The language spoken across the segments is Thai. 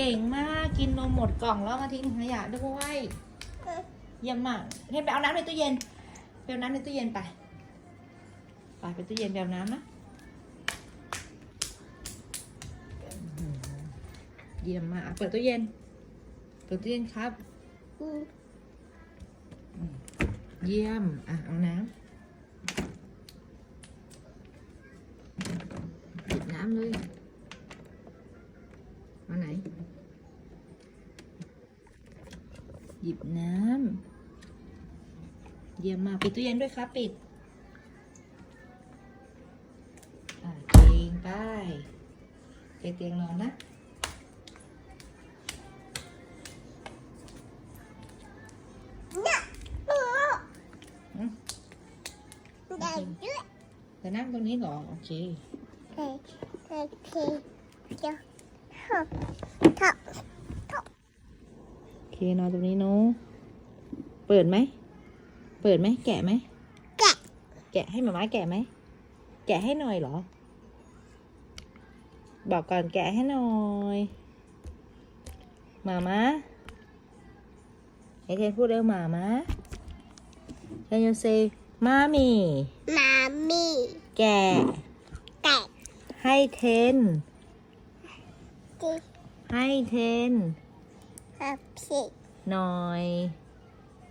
เก่งมากกินนมหมดกล่องแล้วมาทิ้งขยะด้วยเยี่ยมมากเห็นไปเอาน้ำในตู้เย็นไปเอาน้ำในตู้เย็นไปไปไปตู้เย็นไปเอาน้ำนะเยี่ยมมากเปิดตู้เย็นเปิดตู้เย็นครับเยี่ยมอะเอาน้ำหยิบน้ำเลยมาไหน ห ยิบน้ำเยี่ยมมากปิดตู้เย็นด้วยครับปิดอะเตียงไปเตียงเตียงนอนนะอืมจะนั่งตรงนี้หรอโอเคโอเค นอนตรงนี้เนาะเปิดไหม เปิดไหม แกะไหม แกะ แกะให้หมาม้าแกะไหม แกะให้หน่อยเหรอ บอกก่อนแกะให้หน่อยหมาม้าไอเทนพูดเร็วหมาม้า Can you say มามีมามีแกะ แกะ ให้เทนดิให้เทน ฮับสิหน่อย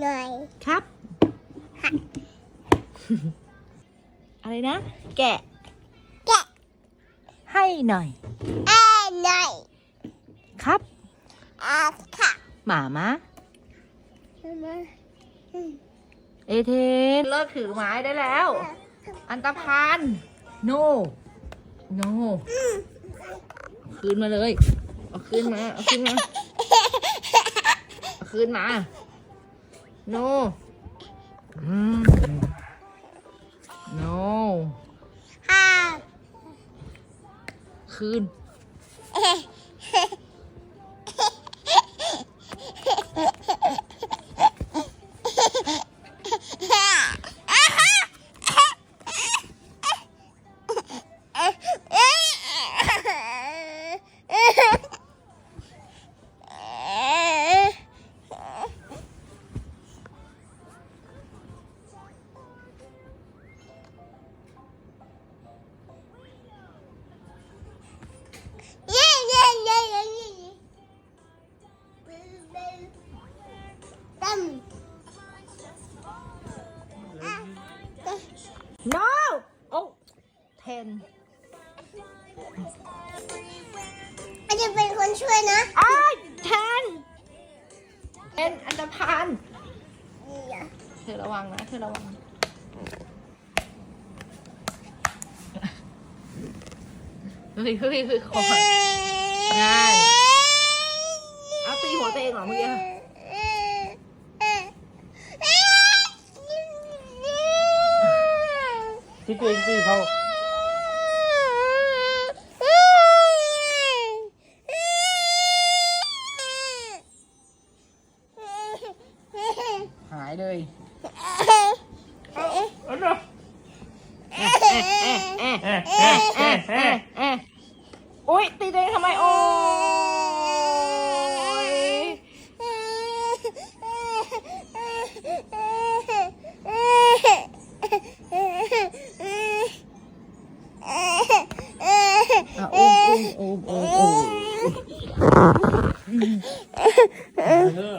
หน่อยครับ อะไรนะ แกะ แกะ ให้หน่อย เอ้ยหน่อยครับ อาค่ะหมามามาเอเทน เลิกถือไม้ได้แล้ว อันตรพาน no no คืนมาเลย เอาคืนมา เอาคืนมาเอา คืนมาโนโนคืน ten มันจะเป็นคนช่วยนะอ้าย ten ten อันตรพานเธอระวังนะ เธอระวัง เฮ้ยเฮ้ยเฮ้ยของานเอาตีหัวตัวเองเหรอเมื่อกี้ที่ตัวเองตีเขา หายเลยเอาเนาะอุ้ยตีเองทำไมโอ้ยอ่ะอุ้มอุ้มอุ้มอุ้มอุ้ม เออ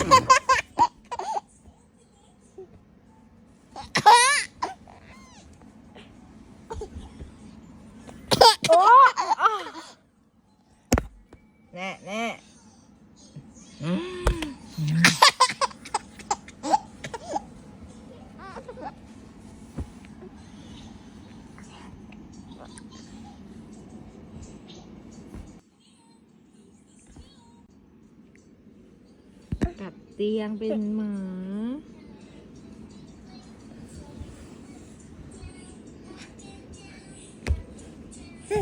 กัดเตียงเป็นหมาเฮ้